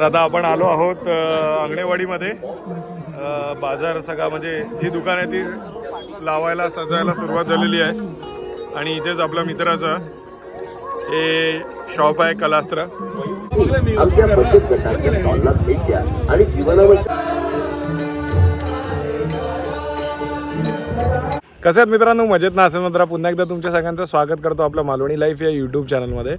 आता आपण आलो आहोत अंगणेवाडीमध्ये. बाजार सगळा म्हणजे जी दुकान आहे ती लावायला सजायला सुरुवात झालेली आहे. आणि इथेच आपल्या मित्राचं हे शॉप आहे कलास्त्र. आणि कसे आहेत मित्रांनो? मजेत ना? असेल मात्र पुन्हा एकदा तुमच्या सगळ्यांचं स्वागत करतो आपल्या मालवणी लाईफ या यूट्यूब चॅनलमध्ये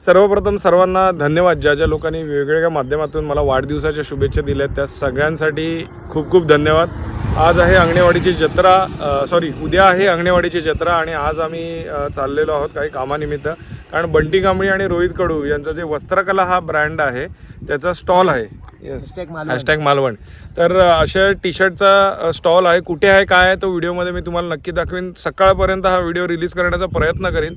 सर्वप्रथम सर्वांना धन्यवाद. ज्या ज्या लोकांनी वेगवेगळ्या माध्यमातून मला वाढदिवसाच्या शुभेच्छा दिल्या त्या सगळ्यांसाठी खूप खूप धन्यवाद. आज आहे अंगणेवाडीची जत्रा सॉरी उद्या आहे अंगणेवाडीची जत्रा आणि आज आम्ही चाललेलो आहोत काही कामानिमित्त. कारण बंटी कांबळी आणि रोहित कडू यांचं जे वस्त्रकला हा ब्रँड आहे त्याचा स्टॉल आहे. Yes hashtag Malvan. तर अशा टी शर्टचा स्टॉल आहे. कुठे आहे काय आहे तो व्हिडिओमध्ये मी तुम्हाला नक्की दाखवीन. सकाळपर्यंत हा व्हिडिओ रिलीज करण्याचा प्रयत्न करीन.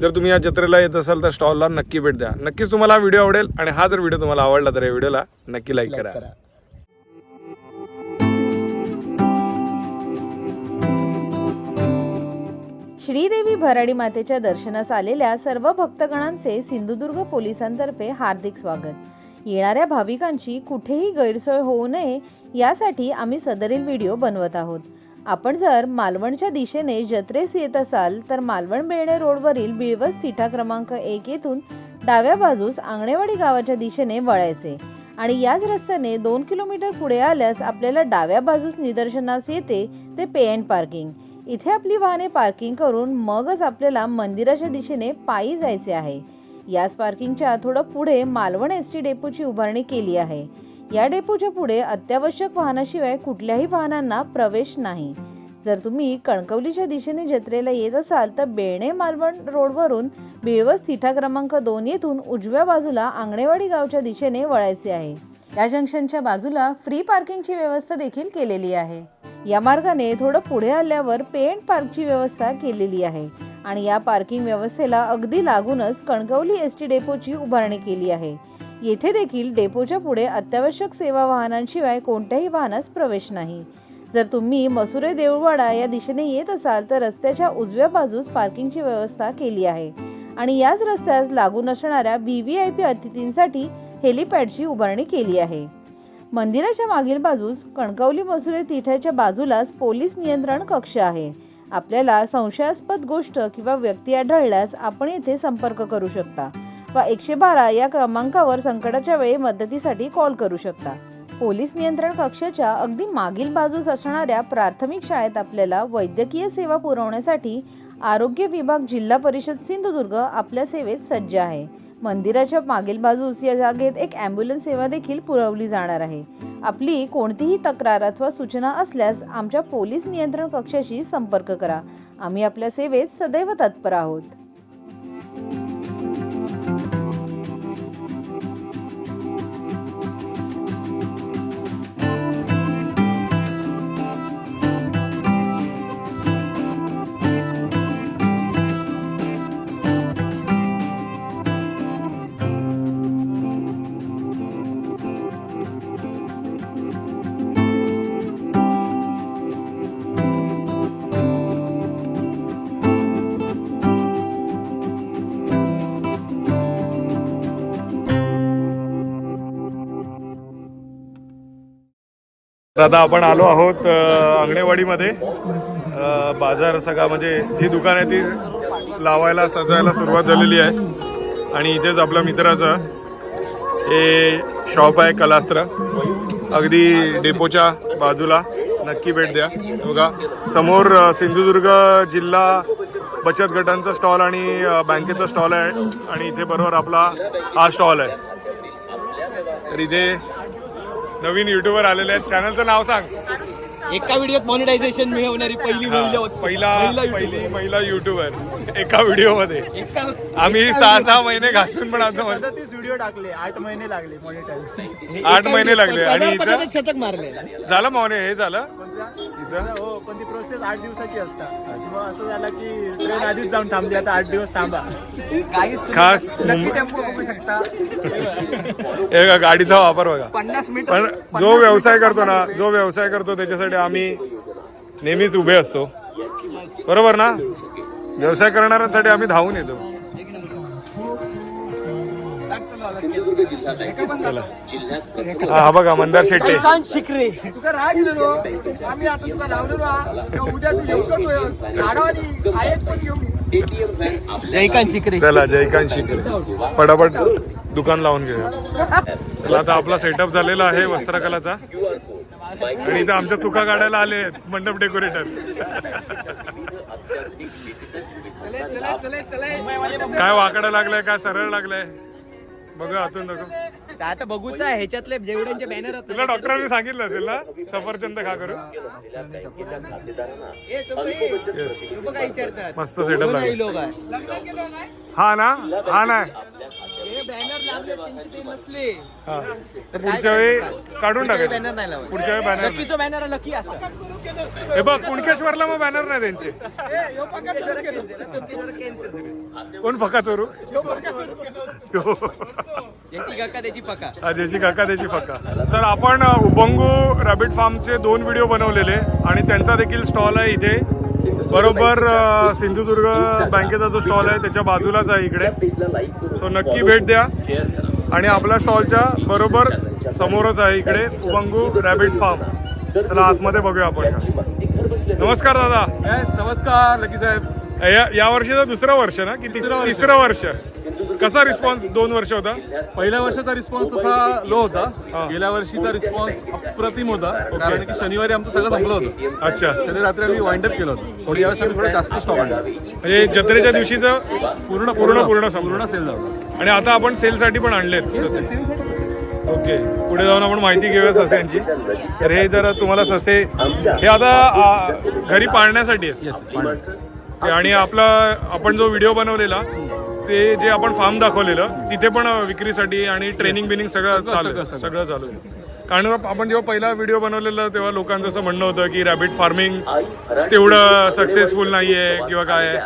जर तुम्ही या जत्रेला येत असाल तर स्टॉलला नक्की भेट द्या. नक्कीच तुम्हाला हा व्हिडिओ आवडेल आणि हा जर व्हिडिओ तुम्हाला आवडला तर या व्हिडिओला नक्की लाईक करा. श्रीदेवी भराडी मातेच्या दर्शनास आलेल्या सर्व भक्तगणांचे सिंधुदुर्ग पोलिसांतर्फे हार्दिक स्वागत. येणाऱ्या भाविकांची कुठेही गैरसोय होऊ नये यासाठी आम्ही सदरील व्हिडिओ बनवत आहोत. आपण जर मालवणच्या दिशेने जत्रेस येत असाल तर मालवण बेणे रोडवरील बिळवस तिठा क्रमांक एक येथून डाव्या बाजूस आंगणेवाडी गावाच्या दिशेने वळायचे आणि याच रस्त्याने दोन किलोमीटर पुढे आल्यास आपल्याला डाव्या बाजूस निदर्शनास येते ते पे अँड पार्किंग. इथे आपली वाहने पार्किंग करून मगच आपल्याला मंदिराच्या दिशेने पायी जायचे आहे. याच पार्किंगच्या थोडं पुढे मालवण एस टी डेपोची उभारणी केली आहे. या डेपोच्या पुढे अत्यावश्यक वाहनाशिवाय कुठल्याही वाहनांना प्रवेश नाही. जर तुम्ही कणकवलीच्या दिशेने जत्रेला येत असाल तर बेळणे मालवण रोडवरून बिळवस तिठा क्रमांक दोन येथून उजव्या बाजूला आंगणेवाडी गावच्या दिशेने वळायचे आहे. या जंक्शनच्या बाजूला फ्री पार्किंगची व्यवस्था देखील केलेली आहे. या मार्गाने थोडं पुढे आल्यावर पेंट पार्कची व्यवस्था केलेली आहे. आणि या पार्किंग व्यवस्थेला अगदी लागूनच कणकवली एस टी डेपोची उभारणी केली आहे. येथे देखील डेपोच्या पुढे अत्यावश्यक सेवा वाहनांशिवाय कोणत्याही वाहनास प्रवेश नाही. जर तुम्ही मसुरे देऊळवाडा या दिशेने येत असाल तर रस्त्याच्या उजव्या बाजूस पार्किंगची व्यवस्था केली आहे. आणि याच रस्त्यास लागून असणाऱ्या व्ही व्ही आय पी अतिथींसाठी हेलिपॅडची उभारणी केली आहे. मंदिराच्या मागील बाजूस कणकवली मसुरे तिठ्याच्या बाजूलाच पोलीस नियंत्रण कक्ष आहे. आपल्याला संशयास्पद गोष्ट किंवा व्यक्ती आढळल्यास आपण येथे संपर्क करू शकता व एकशे बारा या क्रमांकावर संकटाच्या वेळी मदतीसाठी कॉल करू शकता. पोलीस नियंत्रण कक्षाच्या अगदी मागील बाजूस असणाऱ्या प्राथमिक शाळेत आपल्याला वैद्यकीय सेवा पुरवण्यासाठी आरोग्य विभाग जिल्हा परिषद सिंधुदुर्ग आपल्या सेवेत सज्ज आहे. मंदिराच्या मागील बाजूस या जागेत एक ॲम्ब्युलन्स सेवा देखील पुरवली जाणार आहे. आपली कोणतीही तक्रार अथवा सूचना असल्यास आमच्या पोलीस नियंत्रण कक्षाशी संपर्क करा. आम्ही आपल्या सेवेत सदैव तत्पर आहोत. दादा आपण आलो आहोत आंगणेवाडीमध्ये अंगणेवाडीमध्ये. बाजार सगळा म्हणजे जी दुकान आहे ती लावायला सजायला सुरुवात झालेली आहे. आणि इथेच आपल्या मित्राचं हे शॉप आहे कलास्त्र. अगदी डेपोच्या बाजूला नक्की भेट द्या. बघा समोर सिंधुदुर्ग जिल्हा बचत गटांचा स्टॉल आणि बँकेचा स्टॉल आहे. आणि इथे बरोबर आपला हा स्टॉल आहे. तर इथे नवीन युट्यूबर आलेले आहेत. चॅनलचं नाव सांग. एका व्हिडिओत मॉनिटायझेशन मिळवणारी पहिली महिला होती. पहिला महिला पहिली महिला युट्यूबर एका व्हिडिओमध्ये एका आम्ही सहा सहा महिने घासून पण आमचं मन- व्हिडिओ टाकले. आठ महिने लागले मॉनिटाईज आठ महिने लागले. आणि शतक मारले झालं मावने हे झालं. हिचं हो पण ती प्रोसेस आठ दिवसाची असतात मग असं झालं की ट्रेन आधीच जाऊन थांबली आता आठ दिवस थांबा. खास लकी मुंबई- टेम्पो बघू शकता. हे बघा, गाडीचा वापर बघा. पन्नास मीटर पण जो व्यवसाय करतो ना जो व्यवसाय करतो त्याच्यासाठी आम्ही नेहमीच उभे असतो. बरोबर ना? व्यवसाय करणाऱ्यांसाठी आम्ही धावून येतो. सिंधुदुर्ग जिल्ह्यात आहे? जिल्ह्यात हा बघा मंदार शेट्टे. शिकरे तुका राग दिलेलो आम्ही आता तुका लावलेलो हा. उद्या तू झाडावानी आहेत पण घेऊन. एटीएम जयकांत शिकरे चला जयकांत शिकले पटापट दुकान लावून घेऊया. चला आता आपला सेटअप झालेला आहे वस्त्रकलाचा. आणि इथं आमच्या चुका काढायला आले आहेत मंडप डेकोरेटर काय वाकडं लागलंय काय सरळ लागलंय? बघा आतून नको आता बघूच ह्याच्यातले जेवढ्यांचे बॅनर तुला डॉक्टरांनी सांगितलं असेल ना? सफरचंद खा करू काय विचारतात? मस्त सेटअप लोक हा ना? हा हे हा. तर पुढच्या वेळी काढून बॅनर टाकायचं. नाही लावत पुढच्या वेळी बॅनर बॅनर लकी असा. हे बघ कुणकेश्वरला मग बॅनर नाही त्यांचे. कोण फका चोरू त्याची पका. अजयची काका त्याची फका तर आपण उबंगू रॅबिट फार्मचे दोन व्हिडिओ बनवलेले आणि त्यांचा देखील स्टॉल आहे इथे. बरोबर सिंधुदुर्ग बँकेचा जो स्टॉल आहे त्याच्या बाजूलाच आहे इकडे. सो नक्की भेट द्या. शेअर करा आणि आपल्या स्टॉलच्या बरोबर समोरच आहे इकडे उबंगू रॅबिट फार्म. चला आतमध्ये बघूया आपण. नमस्कार दादा. येस नमस्कार लकी साहेब. या या वर्षीचं दुसरं वर्ष ना? की तिसरं वर्ष. कसा रिस्पॉन्स दोन वर्ष होता? पहिल्या वर्षाचा रिस्पॉन्स तसा लो. होता. गेल्या वर्षीचा रिस्पॉन्स अप्रतिम होता. कारण की शनिवारी आमचं सगळं संपलं होतं. अच्छा. शनिवारी रात्री आम्ही वाइंड अप केलं होतं. थोडी यावेळेस आम्ही थोडं जास्त स्टॉक आणला. म्हणजे जत्रेच्या दिवशीचं पूर्ण पूर्ण पूर्ण. पूर्ण सेल झाला. आणि आता आपण सेलसाठी पण आणलेत. ओके. पुढे जाऊन आपण माहिती घेऊया सस्यांची तर हे जरा तुम्हाला ससे हे आता घरी पाळण्यासाठी आहेत. ते आणि आपला आपण जो व्हिडिओ बनवलेला ते जे आपण फार्म दाखवलेलं तिथे पण विक्रीसाठी आणि ट्रेनिंग बिनिंग सगळं सगळं, चालू आहे. सगळं, चालू आहे. कारण आपण जेव्हा पहिला व्हिडिओ बनवलेला तेव्हा लोकांचं असं म्हणणं होतं की रॅबिट फार्मिंग तेवढं सक्सेसफुल नाहीये किंवा काय आहे.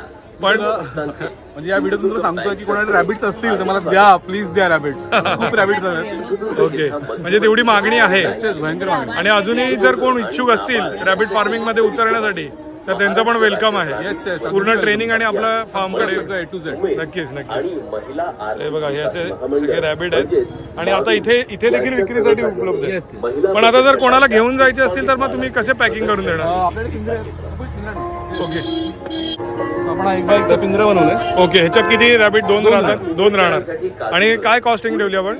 पण म्हणजे या व्हिडिओतून तुला सांगतोय की कोणाला रॅबिट्स असतील तर मला द्या प्लीज द्या रॅबिट्स खूप रॅबिट्स आहेत. ओके म्हणजे तेवढी मागणी आहे. भयंकर मागणी. आणि अजूनही जर कोण इच्छुक असतील रॅबिट फार्मिंगमध्ये उतरण्यासाठी तर त्यांचं पण वेलकम आहे. Yes, yes. पूर्ण ट्रेनिंग आणि आपल्या फार्मकडे सगळं ए टू झेड नक्कीच नक्कीच. हे बघा हे असे सगळे रॅबिट आहेत. आणि आता इथे इथे देखील विक्रीसाठी उपलब्ध आहे पण आता जर कोणाला घेऊन जायचे असतील तर मग तुम्ही कसे पॅकिंग करून देणार. ओके. आपण एक बाय एकचा पिंजरा बनवलाय. ओके ह्याच्यात किती रॅबिट दोन राहतात. दोन राहणार. आणि काय कॉस्टिंग ठेवली आपण?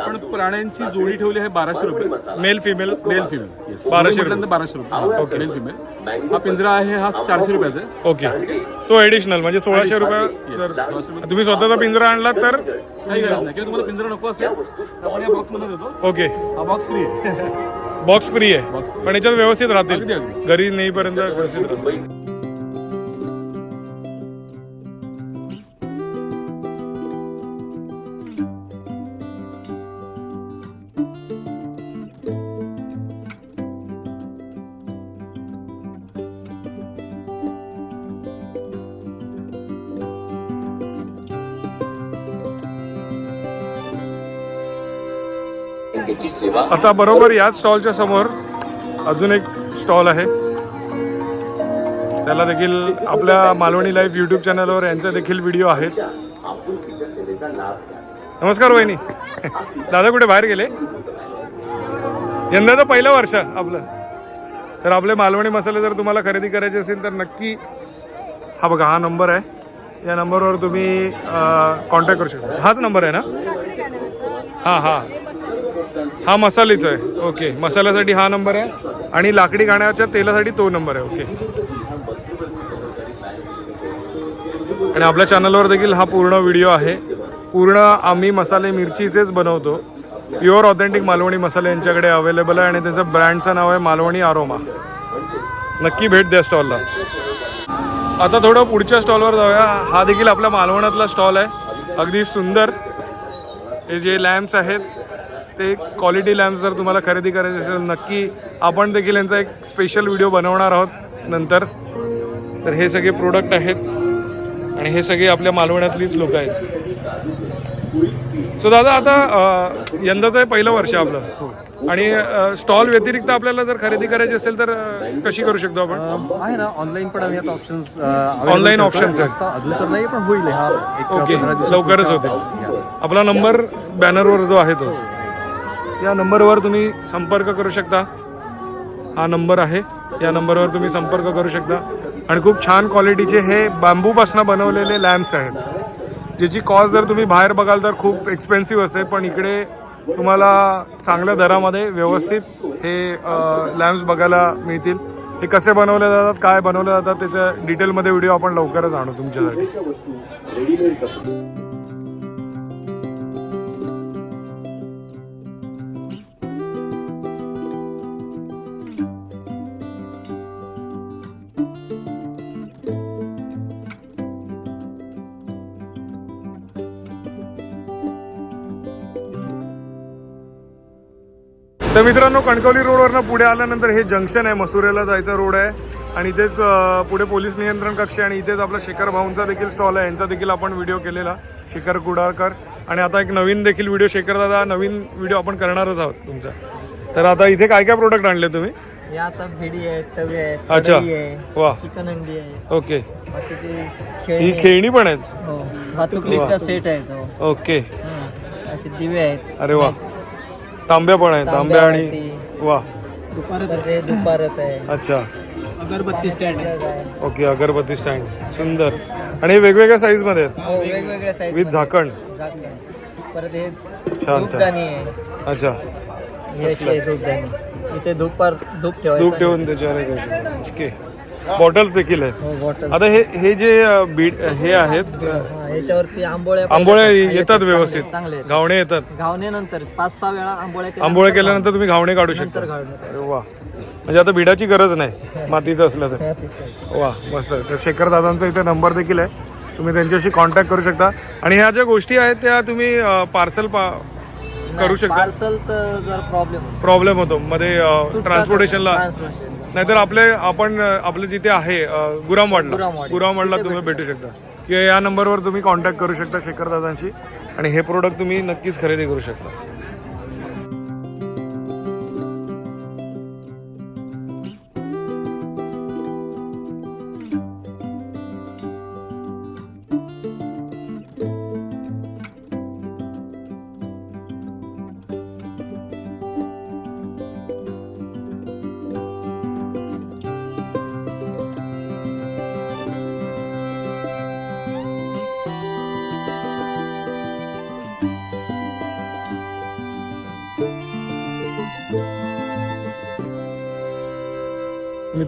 आपण प्राण्यांची जोडी ठेवली आहे बाराशे रुपये. मेल फिमेल मेल फिमेल बाराशे म्हटल्यानंतर बाराशे रुपये. मेल फिमेल हा पिंजरा आहे हा चारशे रुपयाचा आहे. ओके. तो एडिशनल म्हणजे सोळाशे रुपये तुम्ही स्वतःचा पिंजरा आणला तर? काही गरज नाही. किंवा तुम्हाला पिंजरा नको असेल आपण या बॉक्समध्ये देतो. ओके. हा बॉक्स फ्री आहे. बॉक्स फ्री आहे. पण याच्यात व्यवस्थित राहतील. घरी नेईपर्यंत व्यवस्थित राहतील. आता बरोबर याच स्टॉलच्या समोर अजून एक स्टॉल आहे. त्याला देखील आपल्या मालवणी लाईव्ह युट्यूब चॅनलवर यांचे देखील व्हिडिओ आहेत नमस्कार वहिनी. दादा कुठे बाहेर गेले? यंदाचं पहिलं वर्ष आपलं. तर आपले मालवणी मसाले जर तुम्हाला खरेदी करायचे असेल तर नक्की हा बघा हा नंबर आहे. या नंबरवर तुम्ही कॉन्टॅक्ट करू शकता. हाच नंबर आहे ना? हां हां. हा मसालेचा आहे. ओके मसाल्यासाठी हा नंबर आहे आणि लाकडी गाण्याच्या तेलासाठी तो नंबर आहे. ओके आणि आपल्या चॅनलवर देखील हा पूर्ण व्हिडिओ आहे. पूर्ण आम्ही मसाले मिरचीचेच बनवतो. प्युअर ऑथेंटिक मालवणी मसाले यांच्याकडे अवेलेबल आहे आणि त्याचं ब्रँडचं नाव आहे मालवणी आरोमा नक्की भेट द्या स्टॉलला आता थोडं पुढच्या स्टॉलवर जाऊया. हा देखील आपल्या मालवणातला स्टॉल आहे. अगदी सुंदर. हे जे लॅम्प्स आहेत ते क्वालिटी लॅम्प्स जर तुम्हाला खरेदी करायचे असेल नक्की आपण देखील यांचा एक स्पेशल व्हिडिओ बनवणार आहोत नंतर. तर हे सगळे प्रोडक्ट आहेत आणि हे सगळे आपल्या मालवण्यातलीच लोक आहेत. सो दादा आता यंदाचं आहे पहिलं वर्ष आपलं. आणि स्टॉल व्यतिरिक्त आपल्याला जर खरेदी करायची असेल तर कशी करू शकतो आपण? आहे ना ऑनलाईन पण आम्ही आता ऑप्शन्स options आहेत. अजून तर नाही पण होईल हा एक ओके लवकरच होते. आपला नंबर बॅनरवर जो आहे तो. या नंबरवर तुम्ही संपर्क करू शकता. हा नंबर आहे. या नंबरवर तुम्ही संपर्क करू शकता. आणि खूप छान क्वालिटीचे हे बांबूपासून बनवलेले लॅम्प्स आहेत. ज्याची कॉस्ट जर तुम्ही बाहेर बघाल तर खूप एक्सपेन्सिव्ह असते पण इकडे तुम्हाला चांगल्या दरामध्ये व्यवस्थित हे लॅम्प्स बघायला मिळतील. हे कसे बनवले जातात काय बनवले जातात त्याच्या डिटेलमध्ये व्हिडिओ आपण लवकरच आणू तुमच्यासाठी. मित्रांनो कणकवली रोडवरनं पुढे आल्यानंतर हे जंक्शन आहे. मसुरेला जायचा रोड आहे. आणि इथेच पुढे पोलीस नियंत्रण कक्ष आणि इथेच आपला शिखर भाऊंचा देखील स्टॉल आहे. यांचा देखील आपण व्हिडिओ केलेला. शिखर कुडाळकर. आणि आता एक नवीन देखील व्हिडिओ शेखर दादा नवीन व्हिडिओ आपण करणारच आहोत तुमचा. तर आता इथे काय काय प्रोडक्ट आणले तुम्ही? हे आता भेडी आहेत तवे आहेत अच्छा. वा. चिकन अंडी आहे. ओके. ही खेळणी आहेत. पण आहेत? हो. सेट आहे तो. ओके. हं. असे दिवे आहेत. अरे वा. तांब्या पण आहेत तांब्या आणि वा. दुपारच आहे दुपारच आहे. अच्छा. अगरबत्ती स्टँड आहे. ओके अगरबत्ती स्टँड सुंदर. आणि हे वेगवेगळ्या साईजमध्ये आहेत? हो वेगवेगळ्या साईज विथ झाकण. परत हे छान छान. धूपदाणी आहे. अच्छा. हे अशी आहे धूपदाणी. इथे धूपार धूप ठेवायचं धूप ठेवून त्याच्यावर हे करायचं. ओके बॉटल्स देखील आहेत. हो बॉटल आता हे हे जे अं, बीड हे आहेत अं, याच्यावरती आंबोळ्या आंबोळ्या. येतात. व्यवस्थित. चांगले. घावणे येतात. घावण्यानंतर पाच सहा वेळा आंबोळ्या आंबोळे केल्यानंतर तुम्ही घावणे काढू नंतर शकता. अरे वा. म्हणजे आता बिडाची गरज नाही. मातीचं असलं तर. वा मस्त. तर शेखर दादांचा इथे नंबर देखील आहे. तुम्ही त्यांच्याशी कॉन्टॅक्ट करू शकता. आणि ह्या ज्या गोष्टी आहेत त्या तुम्ही पार्सल करू शकता? पार्सलचं जर प्रॉब्लेम प्रॉब्लेम होतो. मध्ये ट्रान्सपोर्टेशनला ट्रान्सपोर्टेशन नाहीतर आपले आपण आपलं जिथे आहे गुरामवाडला. गुरामवाडी. गुरामवाडला तुम्ही भेटू शकता. किंवा या नंबरवर तुम्ही कॉन्टॅक्ट करू शकता शेखर दादांशी. आणि हे प्रोडक्ट तुम्ही नक्कीच खरेदी करू शकता.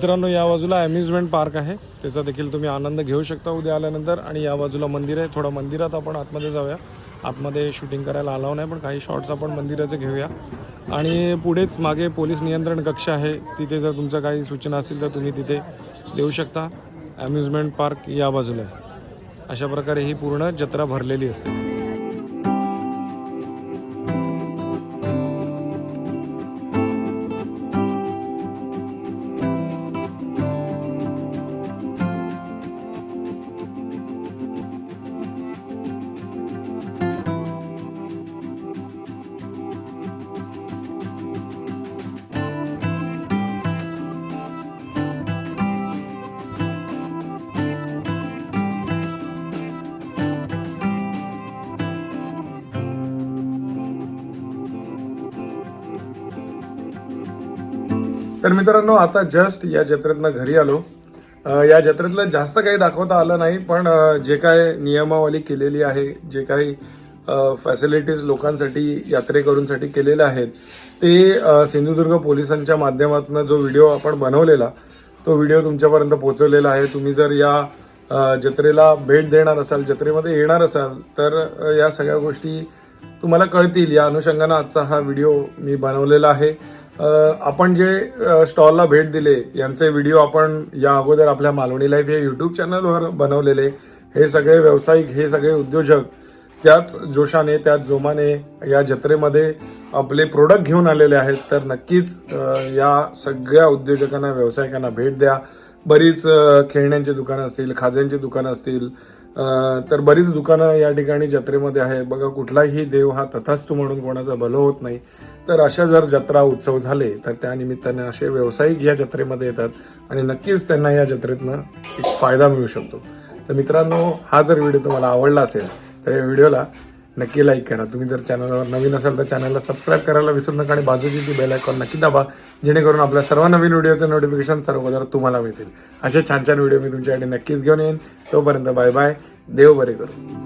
मित्रांनो या बाजूला अम्युजमेंट पार्क आहे. त्याचा देखील तुम्ही आनंद घेऊ शकता उद्या आल्यानंतर. आणि या बाजूला मंदिर आहे. थोडं मंदिरात आपण आतमध्ये जाऊया. आतमध्ये शूटिंग करायला अलाव नाही पण काही शॉट्स आपण मंदिराचे घेऊया. आणि पुढेच मागे पोलीस नियंत्रण कक्ष आहे. तिथे जर तुमचं काही सूचना असेल तर तुम्ही तिथे देऊ शकता. अम्युजमेंट पार्क या बाजूला आहे. अशा प्रकारे ही पूर्ण जत्रा भरलेली असते. तर मित्रांनो आता जस्ट या जत्रेतनं घरी आलो. या जत्रेतलं जास्त काही दाखवता आलं नाही पण जे काय नियमावली केलेली आहे जे काही फॅसिलिटीज लोकांसाठी यात्रेकरूंसाठी केलेल्या आहेत ते सिंधुदुर्ग पोलिसांच्या माध्यमातून जो व्हिडिओ आपण बनवलेला तो व्हिडिओ तुमच्यापर्यंत पोहोचवलेला आहे. तुम्ही जर या जत्रेला भेट देणार असाल जत्रेमध्ये येणार असाल तर या सगळ्या गोष्टी तुम्हाला कळतील. या अनुषंगानं आजचा हा व्हिडिओ मी बनवलेला आहे. आपण जे स्टॉलला भेट दिले यांचे व्हिडिओ आपण या अगोदर आपल्या मालवणी लाईफ या युट्यूब चॅनलवर बनवलेले हे सगळे व्यावसायिक हे सगळे उद्योजक त्याच जोशाने त्याच जोमाने या जत्रेमध्ये आपले प्रोडक्ट घेऊन आलेले आहेत. तर नक्कीच या सगळ्या उद्योजकांना व्यावसायिकांना भेट द्या. बरीच खेळण्यांची दुकानं असतील खाज्यांची दुकानं असतील तर बरीच दुकानं या ठिकाणी जत्रेमध्ये आहे. बघा कुठलाही देव हा तथास्तू म्हणून कोणाचा भलं होत नाही. तर अशा जर जत्रा उत्सव झाले तर त्या निमित्ताने असे व्यावसायिक या जत्रेमध्ये येतात आणि नक्कीच त्यांना या जत्रेतनं एक फायदा मिळू शकतो. तर मित्रांनो हा जर व्हिडिओ तुम्हाला आवडला असेल तर या व्हिडिओला नक्की लाईक करा. तुम्ही जर चॅनलवर नवीन असाल तर चॅनलला सबस्क्राईब करायला विसरू नका आणि बाजूची ती बेल आयकॉन नक्की दाबा जेणेकरून आपल्या सर्व नवीन व्हिडिओचं नोटिफिकेशन सर्वप्रथम तुम्हाला मिळतील. असे छान छान व्हिडिओ मी तुमच्यासाठी नक्कीच घेऊन येईन. तोपर्यंत बाय बाय देव बरे करू.